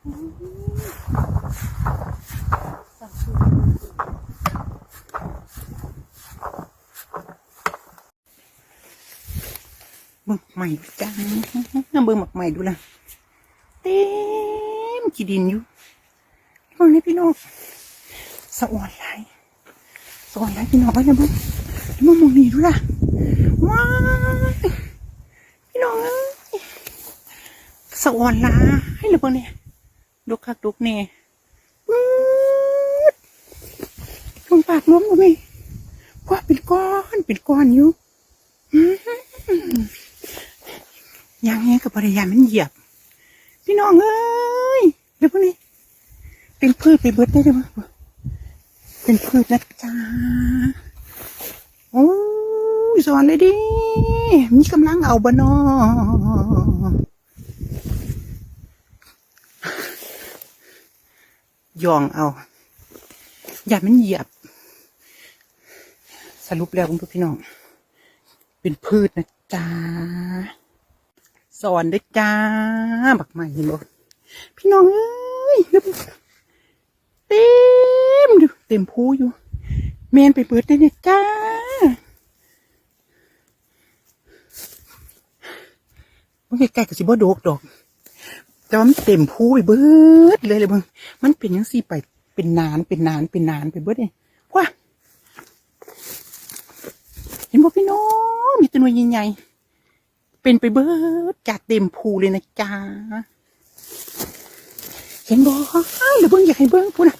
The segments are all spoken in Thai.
เบิ่งใหม่จังเบิ่งหมักใหม่ดูละเต็มขี้ดินอยู่เบิ่งนี่พี่น้องสะอ่อนไหลายสะอ่อนไหลายพี่น้องเอ้ยนะเบิ่งมองมองนี่ดูล่ะว้ายพี่น้องเอ้ยสะอ่อนหลายเลยเบิ่งนี่ ดูคักดูแน่ปื๊ดลงปากล้มลงไปว่าเป็นก้อนเป็นก้อนอยู่ยางเงี้ยกับภรรยามันเหยียบ พี่น้องเอ้ยเดี๋ยวพวกนี้ เป็นพืชไปเบิดได้ไหมเป็นพืชนะจ๊ะโอ้ยสอนเลยดิ มีกำลังเอาบะนอ ยองเอา อย่ามันเหยียบ สรุปแล้วคุณพี่น้อง เป็นพืชนะจ๊ะสอนได้จ้า บักใหม่เห็นบ่พี่น้องเอ้ยเต็มดูเต็มพูอยู่แมนไปเปิดได้เนี่ยจ้า มันใกล้ๆกับสิบ่โดกดอก แต่ว่ามันเต็มพูไปเบิดเลยเลยเบิ่งมันเป็นยังสี่ไปเป็นนานเป็นนานเป็นนานไปเบิดเนี่ยว้าเห็นบ่พี่น้องมีตัวหน่ใหญ่ๆเป็นไปเบิดจัดเต็มภูเลยนะจ๊ะเห็นบ่หรือเบิ้งอยากให้เบิ้งพูนะ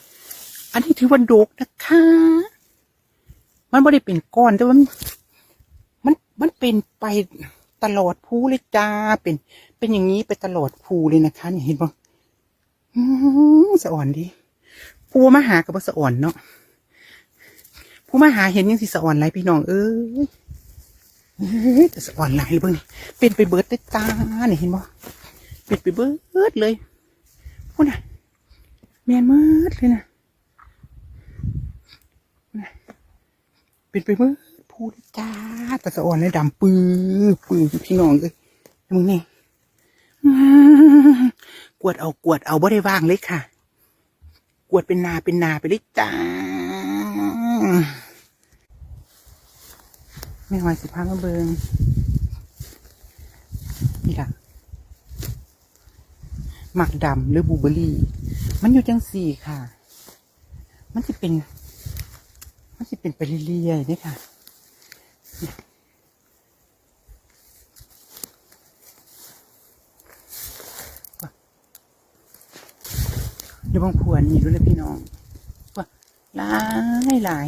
อันนี้ถือว่าโดกนะคะ มันไม่ได้เป็นก้อนแต่ว่ามันมันเป็นไป ตลอดภูเลยจ้าเป็น เป็นอย่างนี้ไปตลอดภูเลยนะคะเนี่ยเห็นบ่สะอ่อนดีภูมาหากับว่าสะอ่อนเนาะภูมาหาเห็นยังสิสะอ่อนไรพี่น้องเอ้ยแต่สะอ่อนหลเลยเบิ่งนี่เป็นไปเบิดได้ตาเนี่ยเห็นบ่เป็นไปเบิดเลยพูดน่ะแมนมิดเลยนะพูดน่ะเป็นไปเบิด พูดจ้าต่สะอ่อนเลยดำปื้อปื้อพี่น้องเลยมึงนี้กวดเอากวดเอาบ่ได้ว่างเลยค่ะ กวดเป็นนาเป็นนาไปเลยจ้าไม่หอยสิพามาเบิงนี่ล่ะหมักดำหรือบูเบอรี่ มันอยู่จังสี่ค่ะ มันจะเป็น มันจะเป็นไปเรื่อยๆนี่ค่ะเนี่ยเดี๋ยวบางพวนนี่ดูเลยพี่น้องว่าหลายหลาย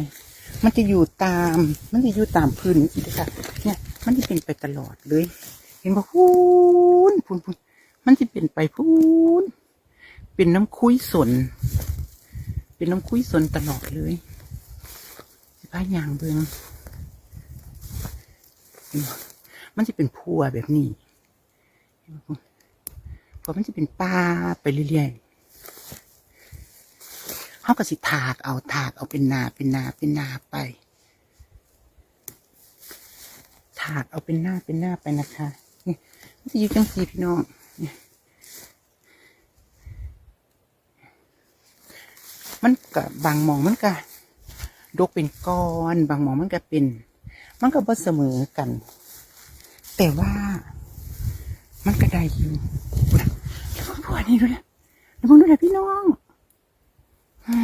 มันจะอยู่ตาม มันจะอยู่ตามพื้นนี่ค่ะเนี่ย มันจะเป็นไปตลอดเลย เห็นบ่พูนพูนพูนมันจะเป็นไปพูนเป็นน้ำคุยสน เป็นน้ำคุยสนตลอดเลยสิพายางเบิงเห็นบ่มันจะเป็นพัวแบบนี้เห็นบ่พูนเพราะมันจะเป็นป่าไปเรื่อยๆ เขาก็สิถากเอาถากเอาเป็นนาเป็นนาเป็นนาไป ถากเอาเป็นหน้าเป็นหน้าไปนะคะนี่มันจะอยู่จังสีพี่น้องมันกับบางมองมันก็ดกเป็นก้อนบางหมองมันก็เป็น มันก็บ่เสมอกัน แต่ว่ามันก็ได้อยู่แล้วพวกนี้ดูนะแล้วมึงดูนะพี่น้อง อ่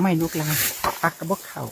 ไม่ลูกหลานปักกระบอกเข่า